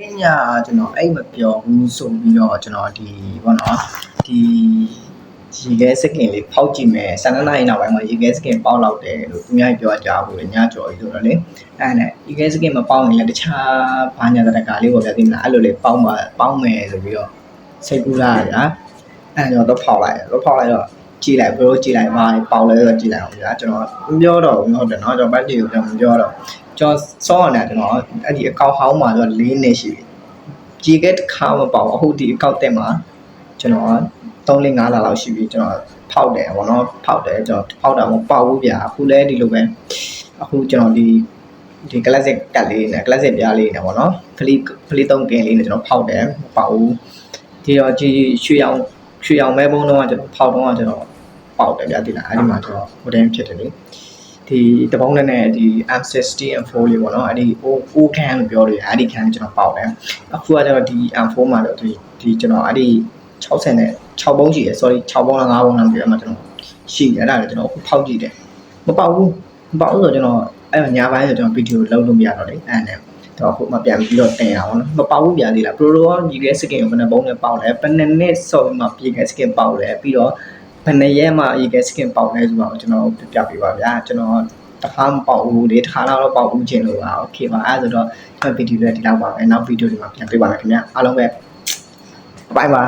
ပညာကျွန်တော်အဲ့မပြောဘူးဆိုပြီးတော့ကျွန်တော်ဒီဘောနော်ဒီရေခဲစကင်လေးဖောက်ကြည့်မယ်ဆန္ဒနာရင်နောက်ပိုင်းမှာရေခဲစကင်ပေါက်လောက်တယ်လို့သူများပြောကြဘူးလေညကြော်ကြီးဆိုတော့လေအဲ့နဲ့ရေခဲစကင်မပေါက်ရင်လည်းတခြားဘာညာတကာလေးပေါ့ဗျာသိမလားအဲ့လိုလေးပေါက်မှာပေါက်မယ်ဆိုပြီးတော့စိတ်ကူးလာတာအဲ့ကျွန်တော်တော့ဖောက်လိုက်တော့ဖောက်လိုက်တော့ ကြည့်လိုက်ဘရိုကြည့်လိုက်ပါပေါက်လဲတော့ကြည့်လိုက်အောင်ဗျာကျွန်တော်မပြောတော့ဘူးဟုတ်တယ်နော်ကျွန်တော်ဘက်တီကိုကျွန်တော်မပြောတော့ကျွန်တော်စောရတယ်ကျွန်တော်အဲ့ဒီအကောက်ဟောင်းမှာဆို၄နှစ်ရှိပြီကြီးကတစ်ခါမပေါ့အခုဒီအကောက်တက်မှာကျွန်တော်3လ5လလောက်ရှိပြီကျွန်တော်ဖောက်တယ်ဘောနော်ဖောက်တယ်ကျွန်တော်ဖောက်တာမပေါ့ဘူးဗျာအခုလဲဒီလိုပဲအခုကျွန်တော်ဒီဒီ classic ကတ်လေးနဲ့ classic ပြားလေးနဲ့ပေါ့နော်ဖလီဖလီ3ကင်လေးနဲ့ကျွန်တော်ဖောက်တယ်မပေါ့ဘူးဒီတော့ဒီရွှေရောင်ရွှေရောင်မဲဘုံတော့ကျွန်တော်ဖောက်တော့ကျွန်တော် ပေါက်တယ်ဗျာဒီလားအဲ့ဒီမှာကျွန်တော် modern ဖြစ်တယ်လေဒီတပေါင်းနဲ့နဲ့ဒီ M60 M4 လေးပေါ့နော်အဲ့ဒီ O O can လို့ပြောတယ်အဲ့ဒီ can ကျွန်တော်ပေါက်တယ်အခုကကျတော့ဒီ M4 မှာတော့ဒီဒီကျွန်တော်အဲ့ဒီ60နဲ့6ပုံးရှိရယ် sorry 6ပုံးလား5ပုံးလားမပြောမှကျွန်တော်ရှိတယ်အဲ့ဒါလည်းကျွန်တော်အခုဖောက်ကြည့်တယ်မပေါက်ဘူးမပေါက်ဘူးဆိုတော့ကျွန်တော်အဲ့တော့ညာပိုင်းဆိုကျွန်တော်ဗီဒီယိုလုံးလို့မရတော့လေအဲ့နဲ့တော့အခုမှပြန်ပြီးတော့တင်ရအောင်နော်မပေါက်ဘူးပြန်သေးလား Pro ရောညီရဲ့ skin ကိုဘယ်နှပုံးနဲ့ပေါက်လဲဘယ်နှစ်နှစ်ဆော်ပြီးမှပြေခဲ့ skin ပေါက်လဲပြီးတော့ ဘယ်နှစ်ရက်မှညီရဲ့ skin ပေါက်လဲဆိုတော့ကျွန်တော်ပြပြပေးပါဗျာကျွန်တော်တခါမပေါက်ဘူးလေတခါတော့ပေါက်ဘူးခြင်းလို့ပါโอเคပါအဲ့ဆိုတော့ကျွန်တော်ဗီဒီယိုလေးဒီလောက်ပါပဲနောက်ဗီဒီယိုဒီမှာပြန်တွေ့ပါမယ်ခင်ဗျာအားလုံးပဲဘိုင်ပါ